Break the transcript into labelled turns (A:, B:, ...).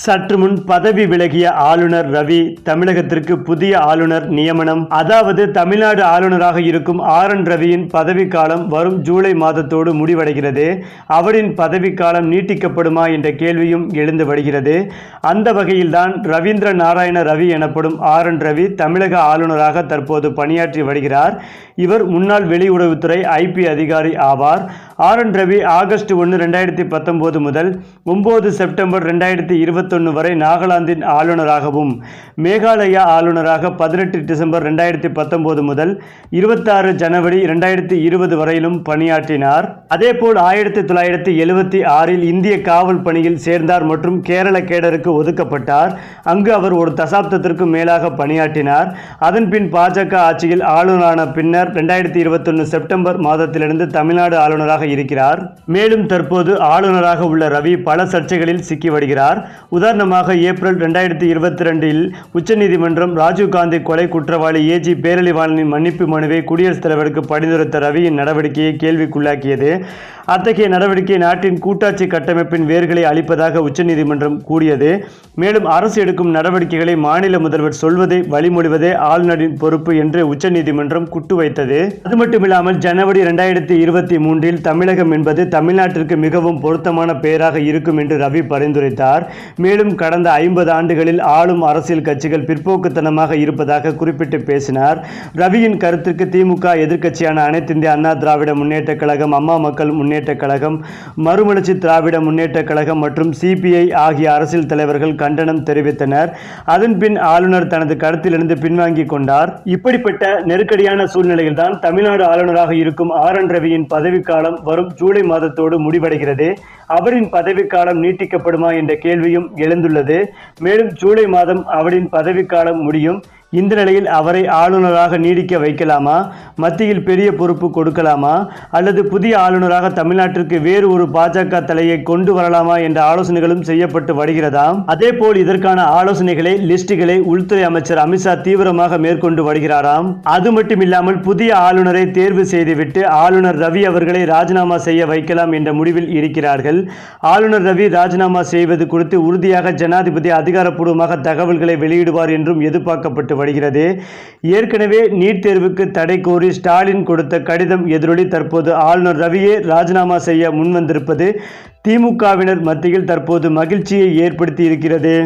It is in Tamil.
A: சற்று முன் பதவி விலகிய ஆளுநர் ரவி தமிழகத்திற்கு புதிய ஆளுநர் நியமனம். அதாவது தமிழ்நாடு ஆளுநராக இருக்கும் ஆர் என் ரவியின் பதவிக்காலம் வரும் ஜூலை மாதத்தோடு முடிவடைகிறது. அவரின் பதவிக்காலம் நீட்டிக்கப்படுமா என்ற கேள்வியும் எழுந்து வருகிறது. அந்த வகையில்தான் ரவீந்திர நாராயண ரவி எனப்படும் ஆர் என் ரவி தமிழக ஆளுநராக தற்போது பணியாற்றி வருகிறார். இவர் முன்னாள் வெளியுறவுத்துறை ஐபி அதிகாரி ஆவார். ஆர் என் ரவி ஆகஸ்ட் ஒன்று ரெண்டாயிரத்தி பத்தொம்போது முதல் ஒம்பது செப்டம்பர் ரெண்டாயிரத்தி இருபத்தொன்று வரை நாகாலாந்தின் ஆளுநராகவும் மேகாலயா ஆளுநராக பதினெட்டு டிசம்பர் ரெண்டாயிரத்தி பத்தொம்போது முதல் இருபத்தாறு ஜனவரி ரெண்டாயிரத்தி இருபது வரையிலும் பணியாற்றினார். அதேபோல் ஆயிரத்தி தொள்ளாயிரத்தி எழுபத்தி ஆறில் இந்திய காவல் பணியில் சேர்ந்தார் மற்றும் கேரள கேடருக்கு ஒதுக்கப்பட்டார். அங்கு அவர் ஒரு தசாப்தத்திற்கும் மேலாக பணியாற்றினார். அதன் பின் பாஜக ஆட்சியில் ஆளுநரான பின்னர் ரெண்டாயிரத்தி இருபத்தொன்று செப்டம்பர் மாதத்திலிருந்து தமிழ்நாடு ஆளுநராக இருக்கிறார். மேலும் தற்போது ஆளுநராக உள்ள ரவி பல சர்ச்சைகளில் சிக்கி வருகிறார். உதாரணமாக ஏப்ரல் ரெண்டாயிரத்தி இருபத்தி ரெண்டில் உச்சநீதிமன்றம் ராஜீவ்காந்தி கொலை குற்றவாளி ஏஜி பேரழிவாளனின் மன்னிப்பு மனுவை குடியரசுத் தலைவருக்கு பரிந்துரைத்த ரவியின் நடவடிக்கையை கேள்விக்குள்ளாக்கியது. அத்தகைய நடவடிக்கை நாட்டின் கூட்டாட்சி கட்டமைப்பின் வேர்களை அளிப்பதாக உச்சநீதிமன்றம் கூறியது. மேலும் அரசு எடுக்கும் நடவடிக்கைகளை மாநில முதல்வர் சொல்வதை வழிமொழிவதே ஆளுநரின் பொறுப்பு என்று உச்சநீதிமன்றம் குட்டு வைத்தது. அது மட்டுமில்லாமல் ஜனவரி இரண்டாயிரத்தி இருபத்தி மூன்றில் தமிழகம் என்பது தமிழ்நாட்டிற்கு மிகவும் பொருத்தமான பெயராக இருக்கும் என்று ரவி பரிந்துரைத்தார். மேலும் கடந்த ஐம்பது ஆண்டுகளில் ஆளும் அரசியல் கட்சிகள் பிற்போக்குத்தனமாக இருப்பதாக குறிப்பிட்டு பேசினார். ரவியின் கருத்திற்கு திமுக எதிர்க்கட்சியான அனைத்திந்திய அண்ணா திராவிட முன்னேற்ற கழகம் அம்மா மக்கள் முன்னேற்ற கழகம் மறுமலர்ச்சி திராவிட முன்னேற்ற கழகம் மற்றும் சிபிஐ ஆகிய அரசியல் தலைவர்கள் கண்டனம் தெரிவித்தனர். அதன்பின் ஆளுநர் தனது கருத்திலிருந்து பின்வாங்கிக் கொண்டார். இப்படிப்பட்ட நெருக்கடியான சூழ்நிலையில்தான் தமிழ்நாடு ஆளுநராக இருக்கும் ஆர் என் ரவியின் பதவிக்காலம் வரும் ஜூலை மாதத்தோடு முடிவடைகிறது. அவரின் பதவிக்காலம் நீட்டிக்கப்படுமா என்ற கேள்வியும் எழுந்துள்ளது. மேலும் ஜூலை மாதம் அவரின் பதவிக்காலம் முடியும். இந்த நிலையில் அவரை ஆளுநராக நீடிக்க வைக்கலாமா? மத்தியில் பெரிய பொறுப்பு கொடுக்கலாமா? அல்லது புதிய ஆளுநராக தமிழ்நாட்டிற்கு வேறு ஒரு பாஜக தலையை கொண்டு வரலாமா என்ற ஆலோசனைகளும் செய்யப்பட்டு வருகிறதாம் அதேபோல் இதற்கான ஆலோசனைகளை லிஸ்டுகளை உள்துறை அமைச்சர் அமித்ஷா தீவிரமாக மேற்கொண்டு வருகிறாராம். அது மட்டுமில்லாமல் புதிய ஆளுநரை தேர்வு செய்துவிட்டு ஆளுநர் ரவி அவர்களை ராஜினாமா செய்ய வைக்கலாம் என்ற முடிவில் இருக்கிறார்கள். ஆளுநர் ரவி ராஜினாமா செய்வது குறித்து உறுதியாக ஜனாதிபதி அதிகாரப்பூர்வமாக தகவல்களை வெளியிடுவார் என்றும் எதிர்பார்க்கப்பட்டு வருகிறது ஏற்கனவே நீட் தேர்வுக்கு தடை கோரி ஸ்டாலின் கொடுத்த கடிதம் எதிரொலி. தற்போது ஆளுநர் ரவியே ராஜினாமா செய்ய முன்வந்திருப்பது. திமுகவினர் மத்தியில் தற்போது மகிழ்ச்சியை ஏற்படுத்தி இருக்கிறது.